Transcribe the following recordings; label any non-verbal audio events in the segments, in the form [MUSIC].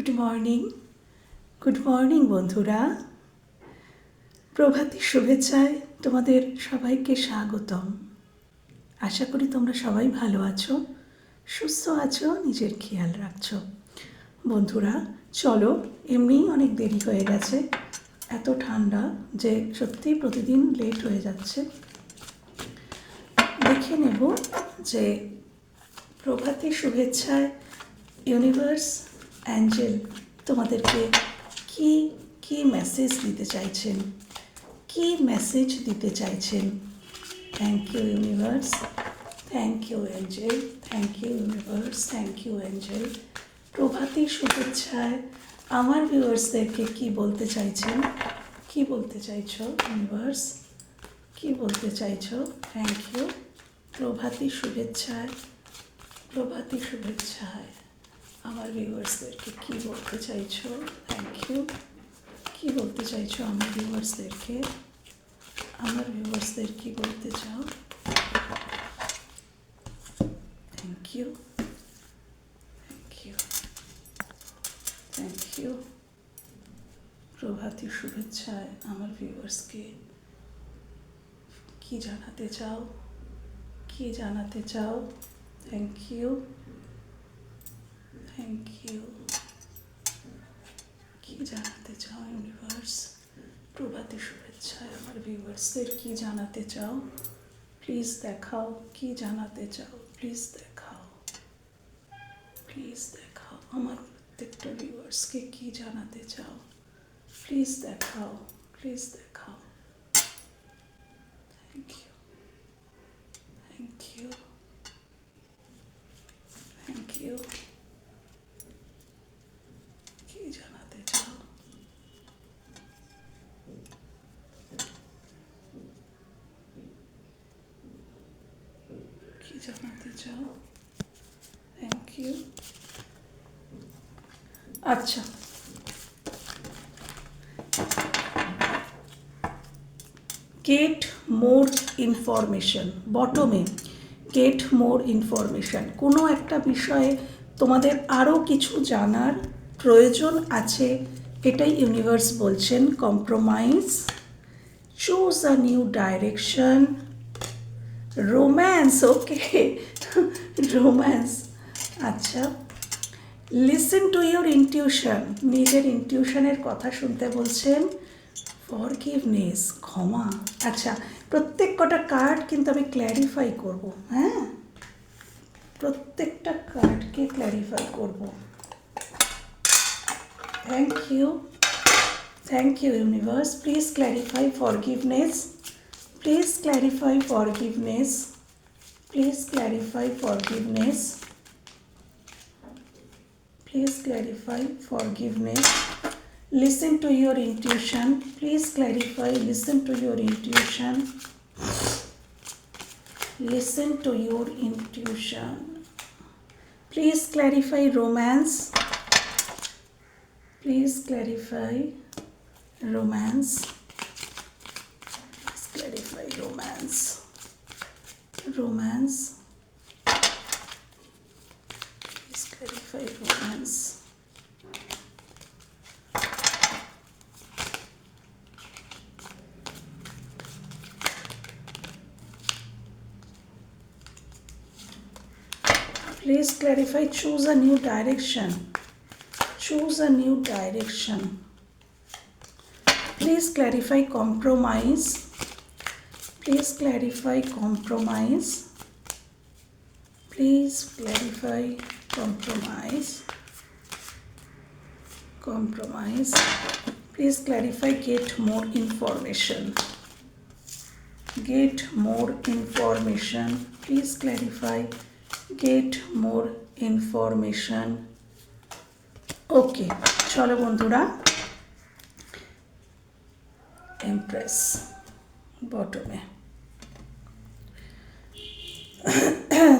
Good morning good morning বন্ধুরা। প্রভাতী শুভেচ্ছায় তোমাদের সবাইকে স্বাগতম। আশা করি তোমরা সবাই ভালো আছো, সুস্থ আছো, নিজের খেয়াল রাখছো। বন্ধুরা, চলো, এমনিই অনেক দেরি হয়ে গেছে। এত ঠান্ডা যে সত্যিই প্রতিদিন লেট হয়ে যাচ্ছে। দেখে নেব যে প্রভাতী শুভেচ্ছায় ইউনিভার্স অ্যাঞ্জেল, তোমাদেরকে কি কি মেসেজ দিতে চাইছেন? কি মেসেজ দিতে চাইছেন? Thank you universe thank you angel thank you universe thank you angel প্রভাতী শুভেচ্ছায় আমার ভিউয়ার্সদেরকে কি বলতে চাইছেন? কি বলতে চাইছো ইউনিভার্স কি বলতে চাইছো? থ্যাংক ইউ প্রভাতী শুভেচ্ছায় প্রভাতী শুভেচ্ছায়। আমার ভিউয়ার্সদেরকে কি বলতে চাইছো? থ্যাংক ইউ কি বলতে চাইছো আমার ভিউয়ার্সদেরকে আমার ভিউয়ার্সদের কি বলতে চাও? Thank you thank you thank you প্রভাতী শুভেচ্ছায় আমার ভিউয়ার্সকে কি জানাতে চাও? কি জানাতে চাও? থ্যাংক ইউ থ্যাংক ইউ কি জানাতে চাও ইউনিভার্স প্রভাতী শুভেচ্ছায় আমার ভিউয়ার্সদের কি জানাতে চাও? প্লিজ দেখাও, কি জানাতে চাও? প্লিজ দেখাও। প্লিজ দেখাও, আমার প্রত্যেকটা ভিউয়ার্সকে কি জানাতে চাও? প্লিজ দেখাও প্লিজ দেখাও। Thank you thank you thank you কি জানাতে চাও কি চাও থ্যাংক ইউ আচ্ছা। গেট মোর ইনফরমেশন বটমে গেট মোর ইনফরমেশন কোনো একটা বিষয়ে তোমাদের আরও কিছু জানার প্রয়োজন আছে, এটাই ইউনিভার্স বলছেন compromise choose a new direction romance okay [LAUGHS] romance আচ্ছা লিসেন টু ইয়োর ইনটিউশন নিজের ইনটিউশনের কথা শুনতে বলছেন। ফরগিভনেস ক্ষমা। আচ্ছা প্রত্যেক কটা কার্ড কিন্তু আমি ক্ল্যারিফাই করব হ্যাঁ? প্রত্যেকটা কার্ডকে ক্ল্যারিফাই করব। Thank you thank you universe please clarify forgiveness please clarify forgiveness Please clarify forgiveness. Please clarify forgiveness. Listen to your intuition. Please clarify. Listen to your intuition. Listen to your intuition. Please clarify romance. Please clarify romance. Clarify romance. Romance. Please clarify romance. Please clarify, choose a new direction. Choose a new direction. Please clarify compromise. Please clarify compromise. Please clarify compromise. Compromise. Please clarify, get more information. Get more information. Please clarify, get more information. Okay চলো বন্ধুরা empress বটমে।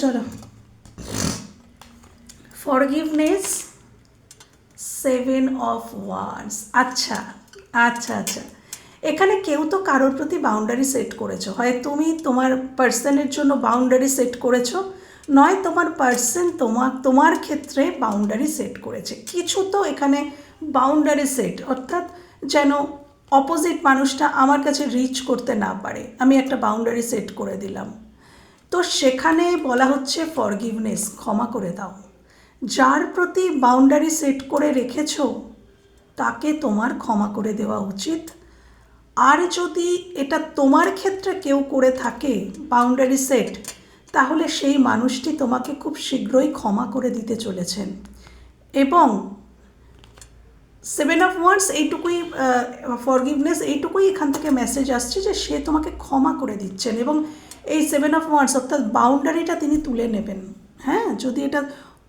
চলো। Forgiveness seven of wands আচ্ছা আচ্ছা আচ্ছা। এখানে কেউ তো কারোর প্রতি বাউন্ডারি সেট করেছ। হয় তুমি তোমার পার্সনের জন্য বাউন্ডারি সেট করেছ, নয় তোমার পার্সন তোমার তোমার ক্ষেত্রে বাউন্ডারি সেট করেছে। কিছু তো এখানে বাউন্ডারি সেট অর্থাৎ যেন অপোজিট মানুষটা আমার কাছে রিচ করতে না পারে। আমি একটা বাউন্ডারি সেট করে দিলাম। তো সেখানে বলা হচ্ছে ফরগিভনেস ক্ষমা করে দাও। যার প্রতি বাউন্ডারি সেট করে রেখেছ, তাকে তোমার ক্ষমা করে দেওয়া উচিত। আর যদি এটা তোমার ক্ষেত্রে কেউ করে থাকে বাউন্ডারি সেট তাহলে সেই মানুষটি তোমাকে খুব শীঘ্রই ক্ষমা করে দিতে চলেছেন। এবং সেভেন অফ ওয়ার্ডস এইটুকুই ফরগিভনেস এইটুকুই এখান থেকে মেসেজ আসছে যে সে তোমাকে ক্ষমা করে দিচ্ছেন এবং এই সেভেন অফ ওয়ার্ডস অর্থাৎ বাউন্ডারিটা তিনি তুলে নেবেন। হ্যাঁ যদি এটা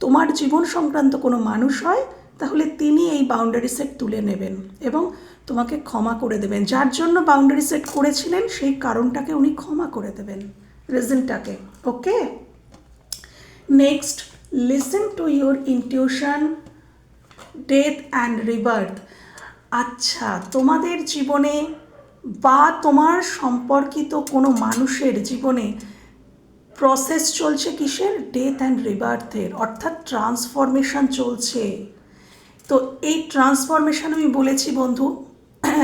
তোমার জীবন সংক্রান্ত কোনো মানুষ হয়, তাহলে তিনি এই বাউন্ডারি সেট তুলে নেবেন এবং তোমাকে ক্ষমা করে দেবেন। যার জন্য বাউন্ডারি সেট করেছিলেন, সেই কারণটাকে উনি ক্ষমা করে দেবেন রিজনটাকে okay next listen to your intuition death and rebirth আচ্ছা তোমাদের জীবনে বা তোমার সম্পর্কিত কোনো মানুষের জীবনে প্রসেস চলছে কিসের? ডেথ অ্যান্ড রিবার্থের অর্থাৎ ট্রান্সফরমেশন চলছে। তো এই ট্রান্সফরমেশন আমি বলেছি বন্ধু,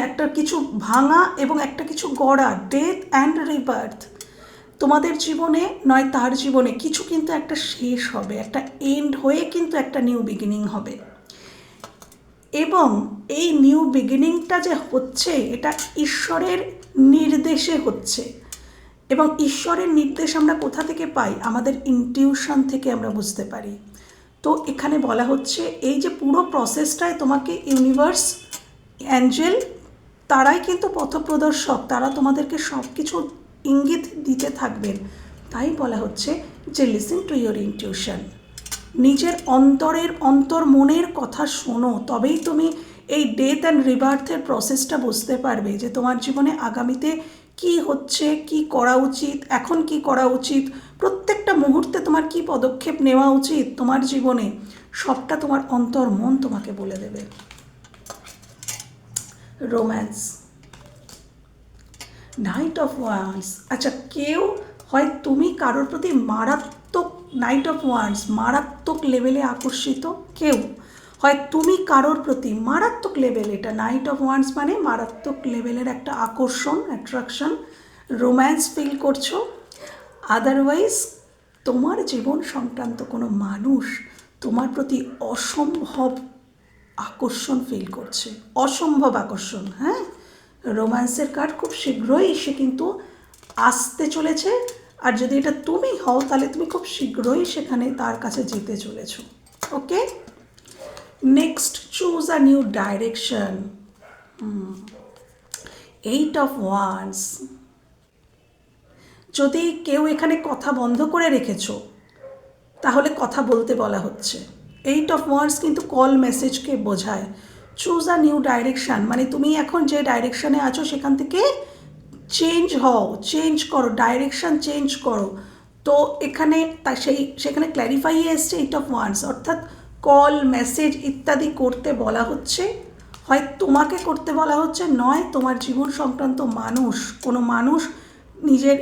একটা কিছু ভাঙা এবং একটা কিছু গড়া ডেথ অ্যান্ড রিবার্থ তোমাদের জীবনে নয়, তার জীবনে কিছু কিন্তু একটা শেষ হবে, একটা এন্ড হয়ে কিন্তু একটা নিউ বিগিনিং হবে। এবং এই নিউ বিগিনিংটা যে হচ্ছে, এটা ঈশ্বরের নির্দেশে হচ্ছে। এবং ঈশ্বরের নির্দেশ আমরা কোথা থেকে পাই? আমাদের ইনটিউশন থেকে আমরা বুঝতে পারি। তো এখানে বলা হচ্ছে, এই যে পুরো প্রসেসটায় তোমাকে ইউনিভার্স অ্যাঞ্জেল তারাই কিন্তু পথপ্রদর্শক। তারা তোমাদেরকে সব কিছু ইঙ্গিত দিতে থাকবেন। তাই বলা হচ্ছে যে লিসেন টু ইয়োর ইনটিউশন নিজের অন্তরের, অন্তর মনের কথা শোনো, তবেই তুমি এই ডেথ অ্যান্ড রিবার্থের প্রসেসটা বুঝতে পারবে যে তোমার জীবনে আগামীতে কি হচ্ছে, কি করা উচিত, এখন কি করা উচিত, প্রত্যেকটা মুহূর্তে তোমার কি পদক্ষেপ নেওয়া উচিত তোমার জীবনে, সবটা তোমার অন্তর মন তোমাকে বলে দেবে। রোম্যান্স নাইট অফ ওয়ান্স আচ্ছা কেউ হয় তুমি কারোর প্রতি মারাত্মক নাইট অফ ওয়ান্স মারাত্মক লেভেলে আকর্ষিত কেউ। হয় তুমি কারোর প্রতি, মারাত্মক লেভেল এটা। নাইট অফ ওয়ান্স মানে মারাত্মক লেভেলের একটা আকর্ষণ অ্যাট্রাকশন রোম্যান্স ফিল করছ। আদারওয়াইজ তোমার জীবন সংক্রান্ত কোনো মানুষ তোমার প্রতি অসম্ভব আকর্ষণ ফিল করছে। অসম্ভব আকর্ষণ হ্যাঁ? রোম্যান্সের কার্ড খুব শীঘ্রই সে কিন্তু আসতে চলেছে। আর যদি এটা তুমি হও, তাহলে তুমি খুব শীঘ্রই সেখানে তার কাছে যেতে চলেছ। Okay? Next choose a new direction eight of wands যদি কেউ এখানে কথা বন্ধ করে রেখেছো, তাহলে কথা বলতে বলা হচ্ছে। এইট অফ ওয়ার্ডস কিন্তু কল মেসেজকে বোঝায়। চুজ আ নিউ ডাইরেকশান মানে তুমি এখন যে ডাইরেকশানে আছো, সেখান থেকে চেঞ্জ হও চেঞ্জ করো ডাইরেকশান চেঞ্জ করো। তো এখানে তা সেই, সেখানে ক্ল্যারিফাই এসছে এইট অফ ওয়ান্স অর্থাৎ কল মেসেজ ইত্যাদি করতে বলা হচ্ছে। হয় তোমাকে করতে বলা হচ্ছে, নয় তোমার জীবন সংক্রান্ত মানুষ, কোনো মানুষ নিজের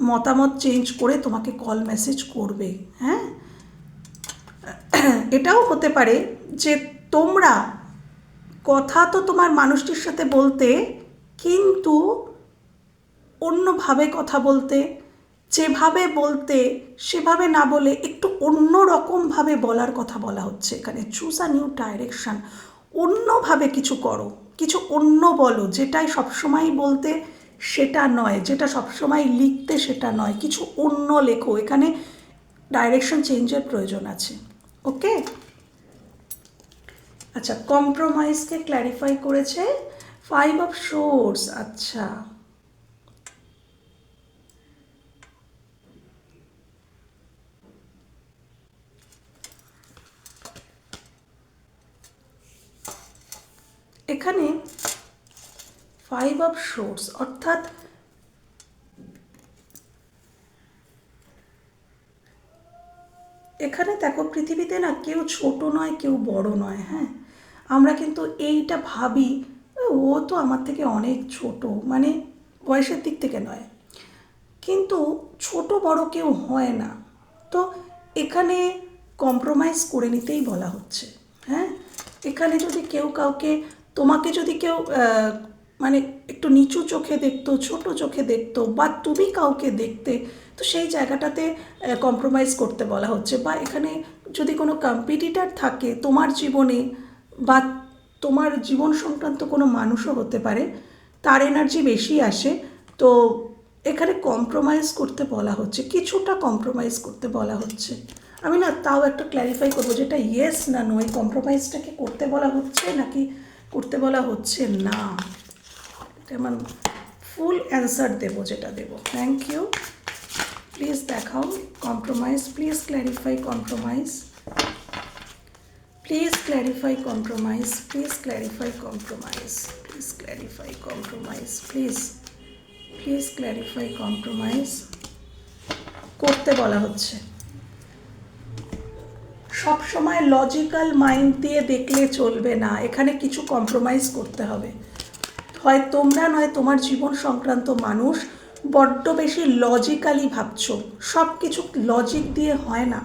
মতামত চেঞ্জ করে তোমাকে কল মেসেজ করবে হ্যাঁ? এটাও হতে পারে যে তোমরা, কথা তো তোমার মানুষটির সাথে বলতে, কিন্তু অন্যভাবে কথা বলতে, যেভাবে বলতে, সেভাবে না বলে একটু অন্য রকমভাবে বলার কথা বলা হচ্ছে এখানে। চুজ আ নিউ ডাইরেকশান অন্যভাবে কিছু করো, কিছু অন্য বলো, যেটাই সবসময় বলতে সেটা নয়, যেটা সবসময় লিখতে সেটা নয়, কিছু অন্য লেখো। এখানে ডাইরেকশন চেঞ্জের প্রয়োজন আছে, ওকে? আচ্ছা কম্প্রোমাইজকে ক্ল্যারিফাই করেছে। ফাইভ অফ শোর্স আচ্ছা। এখানে ফাইভ অফ শোর্স অর্থাৎ এখানে দেখো পৃথিবীতে না কেউ ছোট নয়, কেউ বড় নয় হ্যাঁ? আমরা কিন্তু এইটা ভাবি ও তো আমার থেকে অনেক ছোট। মানে বয়সের দিক থেকে নয়। কিন্তু ছোট বড় কেউ হয় না। তো এখানে কম্প্রোমাইজ করে নিতেই বলা হচ্ছে হ্যাঁ? এখানে যদি কেউ কাউকে তোমাকে যদি কেউ মানে একটু নিচু চোখে দেখতো, ছোট চোখে দেখতো বা তুমি কাউকে দেখতে, তো সেই জায়গাটাতে কম্প্রোমাইজ করতে বলা হচ্ছে। বা এখানে যদি কোনো কম্পিটিটার থাকে, তোমার জীবনে বা তোমার জীবন সংক্রান্ত কোনো মানুষও হতে পারে, তার এনার্জি বেশি আসে, তো এখানে কম্প্রোমাইজ করতে বলা হচ্ছে, কিছুটা কম্প্রোমাইজ করতে বলা হচ্ছে। আমি না তাও একটা ক্ল্যারিফাই করব যেটা ইয়েস না নো এই কম্প্রোমাইজটাকে করতে বলা হচ্ছে নাকি করতে বলা হচ্ছে না। যেমন ফুল অ্যান্সার দেবো যেটা দেবো। থ্যাংক ইউ প্লিজ দেখাও। Compromise please clarify compromise please clarify compromise please clarify compromise please clarify compromise please please clarify compromise করতে বলা হচ্ছে। সব সময় লজিক্যাল মাইন্ড দিয়ে দেখলে চলবে না। এখানে কিছু কম্প্রোমাইজ করতে হবে। হয় তোমরা, নয় তোমার জীবন সংক্রান্ত মানুষ, বড্ড বেশি লজিক্যালি ভাবছ। সব কিছু লজিক দিয়ে হয় না।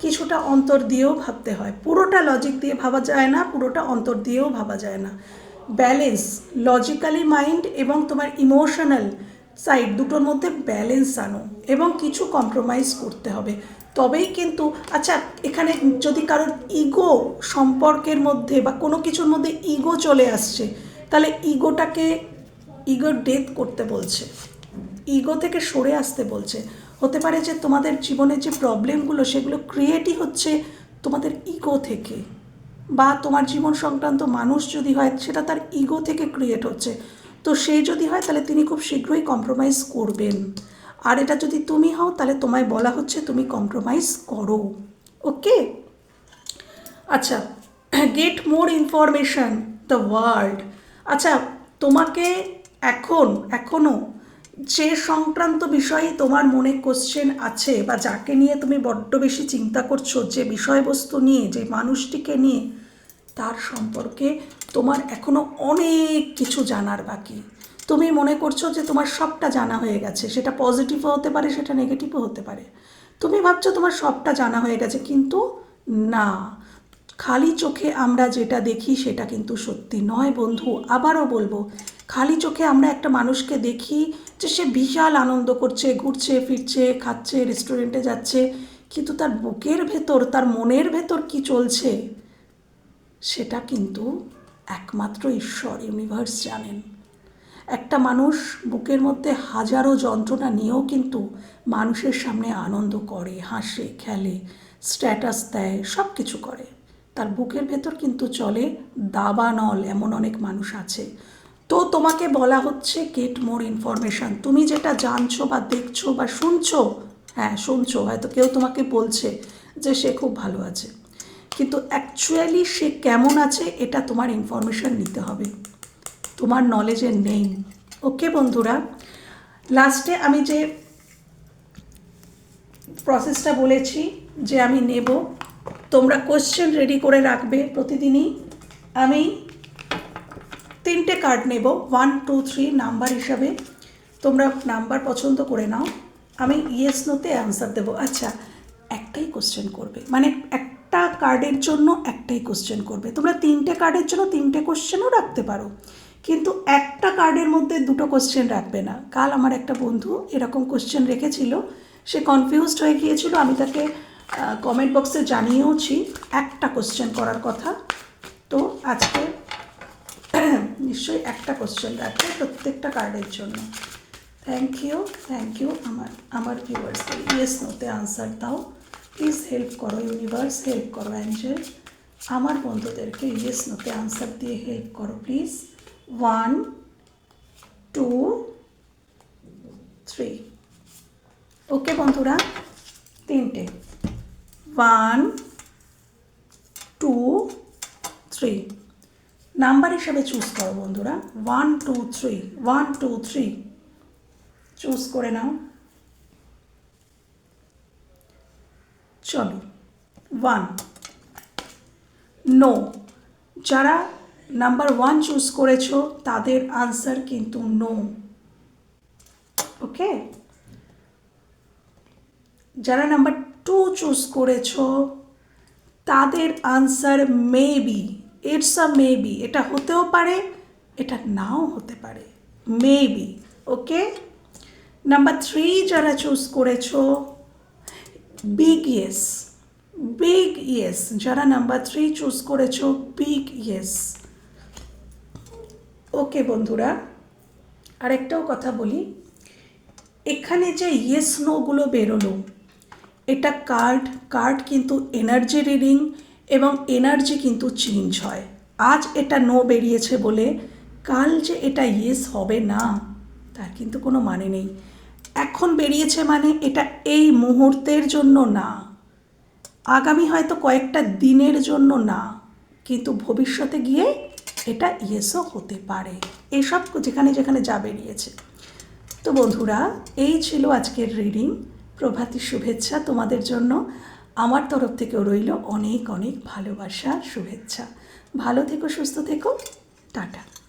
কিছুটা অন্তর দিয়েও ভাবতে হয়। পুরোটা লজিক দিয়ে ভাবা যায় না, পুরোটা অন্তর দিয়েও ভাবা যায় না। ব্যালেন্স লজিক্যালি মাইন্ড এবং তোমার ইমোশনাল সাইড দুটোর মধ্যে ব্যালেন্স আনো এবং কিছু কম্প্রোমাইজ করতে হবে। তবেই কিন্তু আচ্ছা এখানে যদি কারোর ইগো সম্পর্কের মধ্যে বা কোনো কিছুর মধ্যে ইগো চলে আসছে, তাহলে ইগোটাকে ইগোর ডেথ করতে বলছে। ইগো থেকে সরে আসতে বলছে। হতে পারে যে তোমাদের জীবনের যে প্রবলেমগুলো সেগুলো ক্রিয়েটই হচ্ছে তোমাদের ইগো থেকে। বা তোমার জীবন সংক্রান্ত মানুষ যদি হয়, সেটা তার ইগো থেকে ক্রিয়েট হচ্ছে। তো সে যদি হয়, তাহলে তিনি খুব শীঘ্রই কম্প্রোমাইজ করবেন। আর এটা যদি তুমি হও, তাহলে তোমায় বলা হচ্ছে তুমি কম্প্রোমাইজ করো। ওকে আচ্ছা get more information the world আচ্ছা তোমাকে এখন এখনও যে সংক্রান্ত বিষয়ে তোমার মনে কোশ্চেন আছে বা যাকে নিয়ে তুমি বড্ড বেশি চিন্তা করছ, যে বিষয়বস্তু নিয়ে, যে মানুষটিকে নিয়ে, তার সম্পর্কে তোমার এখনও অনেক কিছু জানার বাকি। তুমি মনে করছ যে তোমার সবটা জানা হয়ে গেছে, সেটা পজিটিভও হতে পারে, সেটা নেগেটিভও হতে পারে। তুমি ভাবছ তোমার সবটা জানা হয়ে গেছে, কিন্তু না। খালি চোখে আমরা যেটা দেখি, সেটা কিন্তু সত্যি নয় বন্ধু। আবারও বলব, খালি চোখে আমরা একটা মানুষকে দেখি যে সে বিশাল আনন্দ করছে, ঘুরছে, ফিরছে, খাচ্ছে রেস্টুরেন্টে যাচ্ছে, কিন্তু তার বুকের ভেতর, তার মনের ভেতর কি চলছে, সেটা কিন্তু একমাত্র ঈশ্বর ইউনিভার্স জানেন। একটা মানুষ বুকের মধ্যে হাজারো যন্ত্রণা নিয়েও কিন্তু মানুষের সামনে আনন্দ করে, হাসে, খেলে স্ট্যাটাস দেয় সব কিছু করে। তার বুকের ভেতর কিন্তু চলে দাবানল এমন অনেক মানুষ আছে। তো তোমাকে বলা হচ্ছে গেট মোর ইনফরমেশান তুমি যেটা জানছো বা দেখছ বা শুনছো হ্যাঁ শুনছো, হয়তো কেউ তোমাকে বলছে যে সে খুব ভালো আছে। কিন্তু অ্যাকচুয়ালি সে কেমন আছে, এটা তোমার ইনফরমেশান নিতে হবে। তোমার নলেজে নেই। ওকে বন্ধুরা? লাস্টে আমি যে প্রসেসটা বলেছি যে আমি নেব, তোমরা কোশ্চেন রেডি করে রাখবে প্রতিদিনই। আমি তিনটে কার্ড নেব ওয়ান টু থ্রি নাম্বার হিসাবে। তোমরা নাম্বার পছন্দ করে নাও। আমি ইয়েস নোতে অ্যান্সার দেবো। আচ্ছা একটাই কোশ্চেন করবে। মানে একটা কার্ডের জন্য একটাই কোশ্চেন করবে। তোমরা তিনটে কার্ডের জন্য তিনটে কোশ্চেনও রাখতে পারো। কিন্তু একটা কার্ডের মধ্যে দুটো কোশ্চেন রাখবে না। কাল আমার একটা বন্ধু এরকম কোশ্চেন রেখেছিল। সে কনফিউজড হয়ে গিয়েছিল। আমি তাকে কমেন্ট বক্সে জানিয়েওছি একটা কোশ্চেন করার কথা। তো আজকে [CLEARS THROAT] নিশ্চয়ই একটা কোশ্চেন রাখবে প্রত্যেকটা কার্ডের জন্য। থ্যাংক ইউ থ্যাংক ইউ আমার আমার ভিউয়ার্সকে ইয়েস নোতে আনসার দাও। প্লিজ হেল্প করো ইউনিভার্স হেল্প করো অ্যাঞ্জেল আমার বন্ধুদেরকে ইয়েস নোতে আনসার দিয়ে হেল্প করো please one two three okay বন্ধুরা, তিনটে। ওয়ান টু থ্রি নাম্বার হিসাবে চুজ করো বন্ধুরা। One two three one two three choose করে নাও। চলো। ওয়ান নো যারা নাম্বার ওয়ান চুজ করেছ, তাদের আনসার কিন্তু নো ওকে যারা নাম্বার টু চুজ করেছ, তাদের answer maybe it's a maybe এটা হতেও পারে, এটা নাও হতে পারে মেবি ওকে নাম্বার থ্রি যারা চুজ করেছ বিগ ইয়েস বিগ ইয়েস যারা নাম্বার থ্রি চুজ করেছ বিগ ইয়েস ওকে বন্ধুরা, আরেকটাও কথা বলি। এখানে যে ইয়েস নোগুলো বেরোলো, এটা কার্ড কার্ড কিন্তু এনার্জি রিডিং এবং এনার্জি কিন্তু চেঞ্জ হয়। আজ এটা নো বেরিয়েছে বলে কাল যে এটা ইয়েস হবে না, তার কিন্তু কোনো মানে নেই। এখন বেরিয়েছে মানে এটা এই মুহূর্তের জন্য না, আগামী হয়তো কয়েকটা দিনের জন্য না, কিন্তু ভবিষ্যতে গিয়ে এটা ইয়েসও হতে পারে। এসব যেখানে যেখানে যা বেরিয়েছে। তো বন্ধুরা, এই ছিল আজকের রিডিং প্রভাতী শুভেচ্ছা তোমাদের জন্য। আমার তরফ থেকেও রইল অনেক অনেক ভালোবাসা, শুভেচ্ছা। ভালো থেকো, সুস্থ থেকো। টাটা।